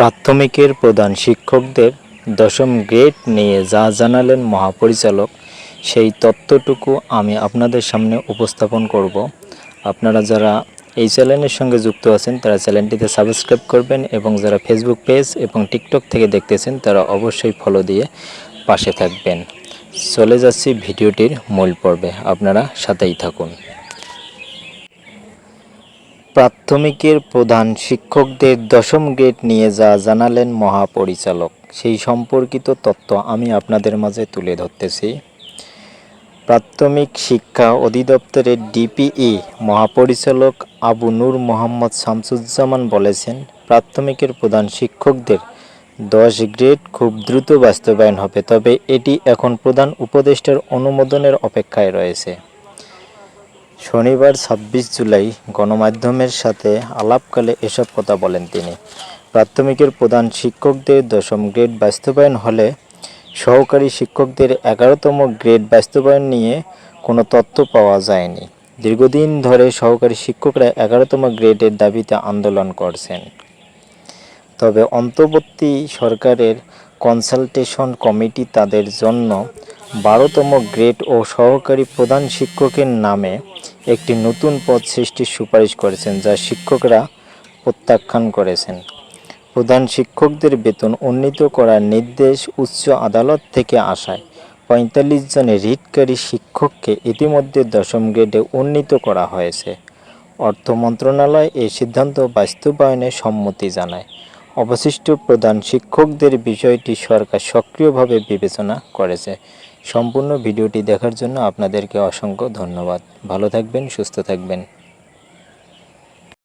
প্রাথমিকের প্রধান শিক্ষকদের দশম গ্রেড নিয়ে যা জানালেন মহাপরিচালক, সেই তত্ত্বটুকু আমি আপনাদের সামনে উপস্থাপন করব। আপনারা যারা এই চ্যানেলের সঙ্গে যুক্ত আছেন, তারা চ্যানেলটিতে সাবস্ক্রাইব করবেন এবং যারা ফেসবুক পেজ এবং টিকটক থেকে দেখতেছেন, তারা অবশ্যই ফলো দিয়ে পাশে থাকবেন। চলে যাচ্ছি ভিডিওটির মূল পর্বে। আপনারা সাথেই থাকুন। প্রাথমিকের প্রধান শিক্ষকদের দশম গ্রেড নিয়ে যা জানালেন মহাপরিচালক, সেই সম্পর্কিত তথ্য আমি আপনাদের মাঝে তুলে ধরতেছি। প্রাথমিক শিক্ষা অধিদপ্তরের ডিপিই মহাপরিচালক আবু নূর মোহাম্মদ শামসুজ্জামান বলেছেন, প্রাথমিকের প্রধান শিক্ষকদের দশ গ্রেড খুব দ্রুত বাস্তবায়ন হবে, তবে এটি এখন প্রধান উপদেষ্টার অনুমোদনের অপেক্ষায় রয়েছে। শনিবার ছাব্বিশ জুলাই গণমাধ্যমের সাথে আলাপকালে এসব কথা বলেন তিনি। প্রাথমিকের প্রধান শিক্ষকদের দশম গ্রেড বাস্তবায়ন হলে সহকারী শিক্ষকদের এগারোতম গ্রেড বাস্তবায়ন নিয়ে কোনো তথ্য পাওয়া যায়নি। দীর্ঘদিন ধরে সহকারী শিক্ষকরা এগারোতম গ্রেডের দাবিতে আন্দোলন করছেন। তবে অন্তর্বর্তী সরকারের কনসালটেশন কমিটি তাদের জন্য বারোতম গ্রেড ও সহকারী প্রধান শিক্ষকের নামে একটি নতুন পদ সৃষ্টির সুপারিশ করেছেন, যা শিক্ষকরা প্রত্যাখ্যান করেছেন। প্রধান শিক্ষকদের বেতন উন্নীত করার নির্দেশ উচ্চ আদালত থেকে আসায়। পঁয়তাল্লিশ জনের রিটকারী শিক্ষককে ইতিমধ্যে দশম গ্রেডে উন্নীত করা হয়েছে। অর্থ মন্ত্রণালয় এই সিদ্ধান্ত বাস্তবায়নে সম্মতি জানায়। অবশিষ্ট প্রধান শিক্ষকদের বিষয়টি সরকার সক্রিয়ভাবে বিবেচনা করেছে। সম্পূর্ণ ভিডিওটি দেখার জন্য আপনাদেরকে অসংখ্য ধন্যবাদ। ভালো থাকবেন, সুস্থ থাকবেন।